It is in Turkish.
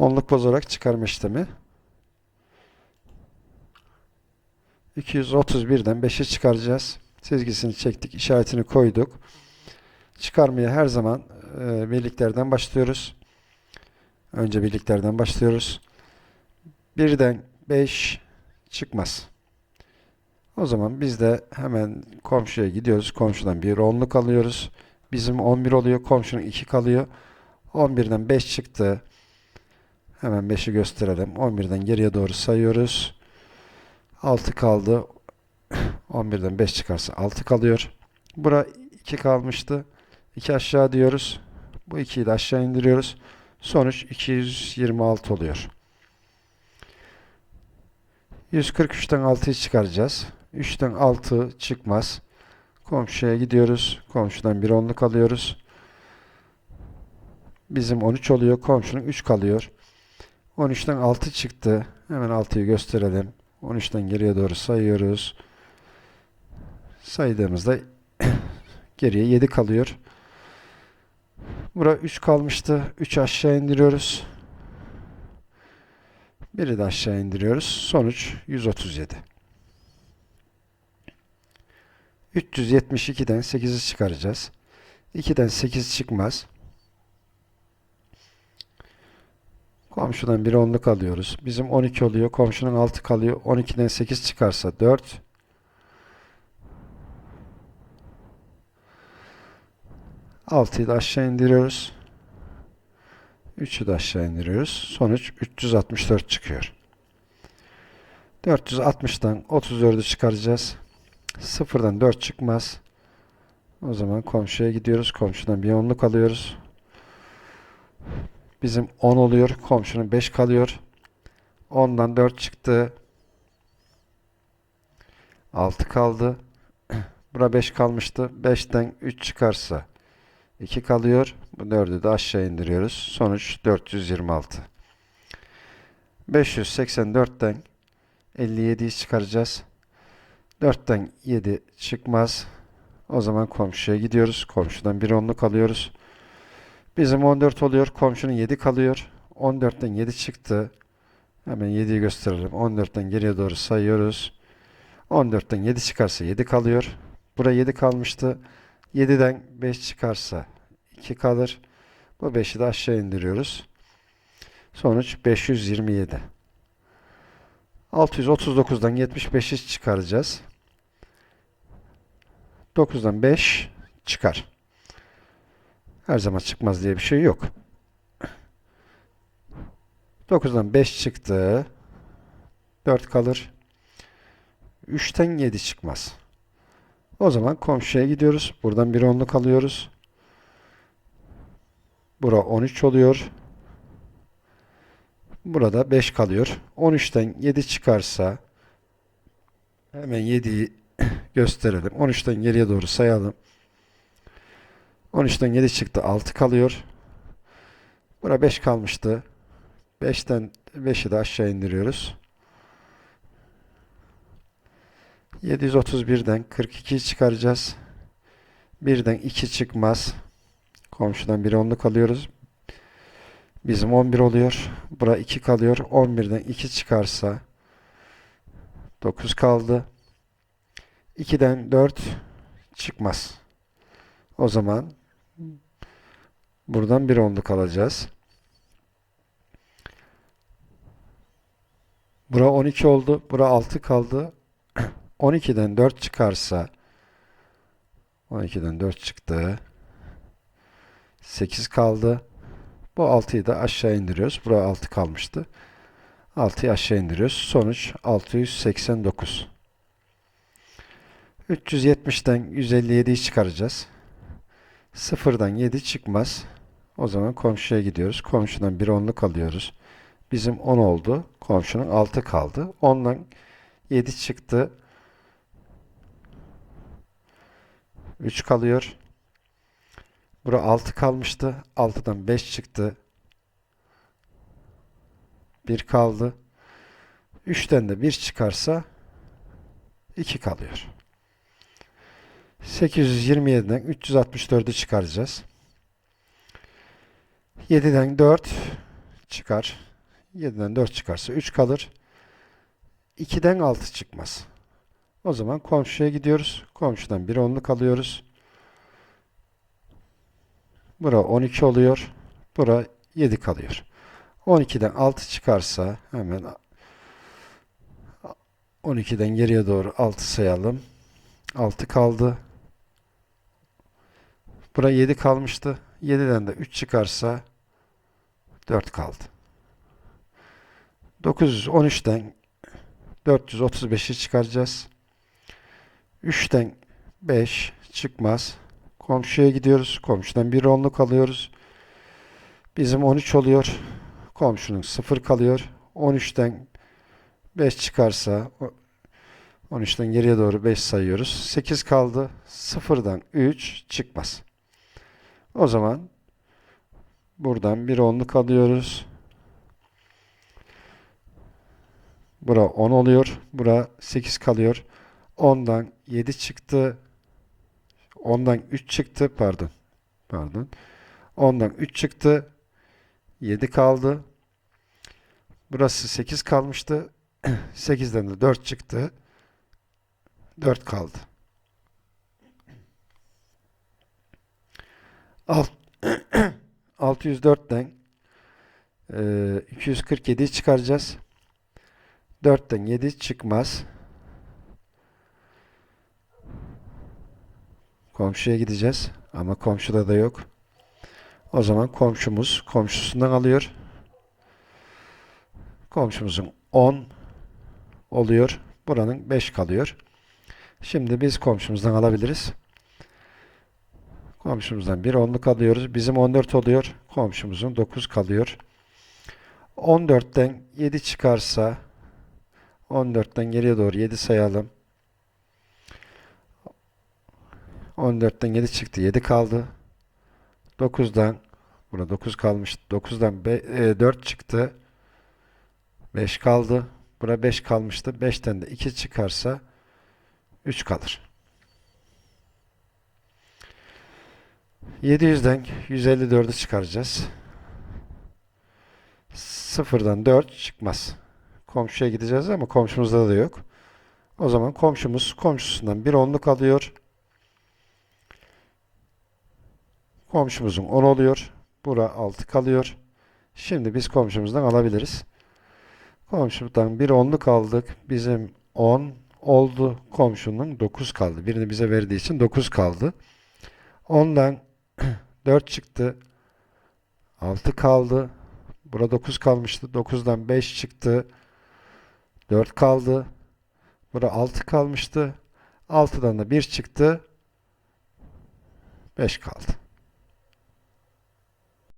Onluk bozarak çıkarma işlemi. 231'den 5'e çıkaracağız. Çizgisini çektik, işaretini koyduk. Çıkarmaya her zaman e, birliklerden başlıyoruz. Önce birliklerden başlıyoruz. Birden 5 çıkmaz. O zaman biz de hemen komşuya gidiyoruz. Komşudan bir onluk alıyoruz. Bizim 11 oluyor. Komşunun 2 kalıyor. 11'den 5 çıktı. Hemen 5'i gösterelim. 11'den geriye doğru sayıyoruz. 6 kaldı. 11'den 5 çıkarsa 6 kalıyor. Bura 2 kalmıştı. 2 aşağı diyoruz. Bu 2'yi de aşağı indiriyoruz. Sonuç 226 oluyor. 143'ten 6'yı çıkaracağız. 3'ten 6 çıkmaz. Komşuya gidiyoruz. Komşudan bir onluk alıyoruz. Bizim 13 oluyor. Komşunun 3 kalıyor. 13'ten 6 çıktı. Hemen 6'yı gösterelim. 13'ten geriye doğru sayıyoruz. Saydığımızda geriye 7 kalıyor. Bura 3 kalmıştı. 3 aşağı indiriyoruz. Biri de aşağı indiriyoruz. Sonuç 137. 372'den 8'i çıkaracağız. 2'den 8 çıkmaz. Komşudan bir onluk alıyoruz. Bizim 12 oluyor. Komşunun 6 kalıyor. 12'den 8 çıkarsa 4. Altıyı da aşağı indiriyoruz. 3'ü de aşağı indiriyoruz. Sonuç 364 çıkıyor. 460'dan 34'ü çıkaracağız. Sıfırdan 4 çıkmaz. O zaman komşuya gidiyoruz. Komşudan bir onluk alıyoruz. Bizim 10 oluyor. Komşunun 5 kalıyor. 10'dan 4 çıktı. 6 kaldı. Bura 5 kalmıştı. 5'ten 3 çıkarsa 2 kalıyor. Bu 4'ü de aşağı indiriyoruz. Sonuç 426. 584'ten 57'yi çıkaracağız. 4'ten 7 çıkmaz. O zaman komşuya gidiyoruz. Komşudan bir onluk alıyoruz. Bizim 14 oluyor. Komşunun 7 kalıyor. 14'ten 7 çıktı. Hemen 7'yi gösterelim. 14'ten geriye doğru sayıyoruz. 14'ten 7 çıkarsa 7 kalıyor. Buraya 7 kalmıştı. 7'den 5 çıkarsa 2 kalır. Bu 5'i de aşağı indiriyoruz. Sonuç 527. 639'dan 75'i çıkaracağız. 9'dan 5 çıkar. Her zaman çıkmaz diye bir şey yok. 9'dan 5 çıktı. 4 kalır. 3'ten 7 çıkmaz. O zaman komşuya gidiyoruz. Buradan bir onluk alıyoruz. Bura 13 oluyor. Burada 5 kalıyor. 13'ten 7 çıkarsa hemen 7'yi gösterelim. 13'ten geriye doğru sayalım. 13'ten 7 çıktı. 6 kalıyor. Bura 5 kalmıştı. 5'ten 5'i de aşağı indiriyoruz. 731'den 42'yi çıkaracağız. 1'den 2 çıkmaz. Komşudan bir onluk alıyoruz. Bizim 11 oluyor. Bura 2 kalıyor. 11'den 2 çıkarsa 9 kaldı. 2'den 4 çıkmaz. O zaman buradan bir onluk alacağız. Bura 12 oldu. Bura 6 kaldı. 12'den 4 çıkarsa 12'den 4 çıktı. 8 kaldı. Bu 6'yı da aşağı indiriyoruz. Buraya 6 kalmıştı. 6'yı aşağı indiriyoruz. Sonuç 689. 370'ten 157'yi çıkaracağız. 0'dan 7 çıkmaz. O zaman komşuya gidiyoruz. Komşudan bir onluk alıyoruz. Bizim 10 oldu. Komşunun 6 kaldı. 10'dan 7 çıktı. 3 kalıyor. Bura 6 kalmıştı. 6'dan 5 çıktı. 1 kaldı. 3'ten de 1 çıkarsa 2 kalıyor. 827'den 364'ü çıkaracağız. 7'den 4 çıkar. 7'den 4 çıkarsa 3 kalır. 2'den 6 çıkmaz. O zaman komşuya gidiyoruz. Komşudan bir onluk alıyoruz. Bura 12 oluyor. Bura 7 kalıyor. 12'den 6 çıkarsa hemen 12'den geriye doğru 6 sayalım. 6 kaldı. Bura 7 kalmıştı. 7'den de 3 çıkarsa 4 kaldı. 913'ten 435'i çıkaracağız. 3'ten 5 çıkmaz. Komşuya gidiyoruz. Komşudan bir onluk alıyoruz. Bizim 13 oluyor. Komşunun 0 kalıyor. 13'ten 5 çıkarsa o- 13'ten geriye doğru 5 sayıyoruz. 8 kaldı. 0'dan 3 çıkmaz. O zaman buradan bir onluk alıyoruz. Bura 10 oluyor. Bura 8 kalıyor. 10'dan 7 çıktı. 10'dan 3 çıktı. Pardon. Pardon. 10'dan 3 çıktı. 7 kaldı. Burası 8 kalmıştı. 8'den de 4 çıktı. 4 kaldı. Alt, 604'ten e, 247'yi çıkaracağız. 4'ten 7 çıkmaz. Komşuya gideceğiz. Ama komşuda da yok. O zaman komşumuz komşusundan alıyor. Komşumuzun 10 oluyor. Buranın 5 kalıyor. Şimdi biz komşumuzdan alabiliriz. Komşumuzdan bir onluk alıyoruz. Bizim 14 oluyor. Komşumuzun 9 kalıyor. 14'ten 7 çıkarsa 14'ten geriye doğru 7 sayalım. 14'ten 7 çıktı. 7 kaldı. 9'dan burada 9 kalmış. 9'dan 4 çıktı. 5 kaldı. Bura 5 kalmıştı. 5'ten de 2 çıkarsa 3 kalır. 700'den 154'ü çıkaracağız. Sıfırdan 4 çıkmaz. Komşuya gideceğiz ama komşumuzda da yok. O zaman komşumuz komşusundan bir onluk alıyor. Komşumuzun 10 oluyor. Bura 6 kalıyor. Şimdi biz komşumuzdan alabiliriz. Komşumuzdan bir onluk aldık. Bizim 10 oldu. Komşunun 9 kaldı. Birini bize verdiği için 9 kaldı. Ondan 4 çıktı. 6 kaldı. Burada 9 kalmıştı. 9'dan 5 çıktı. 4 kaldı. Burada 6 kalmıştı. 6'dan da 1 çıktı. 5 kaldı.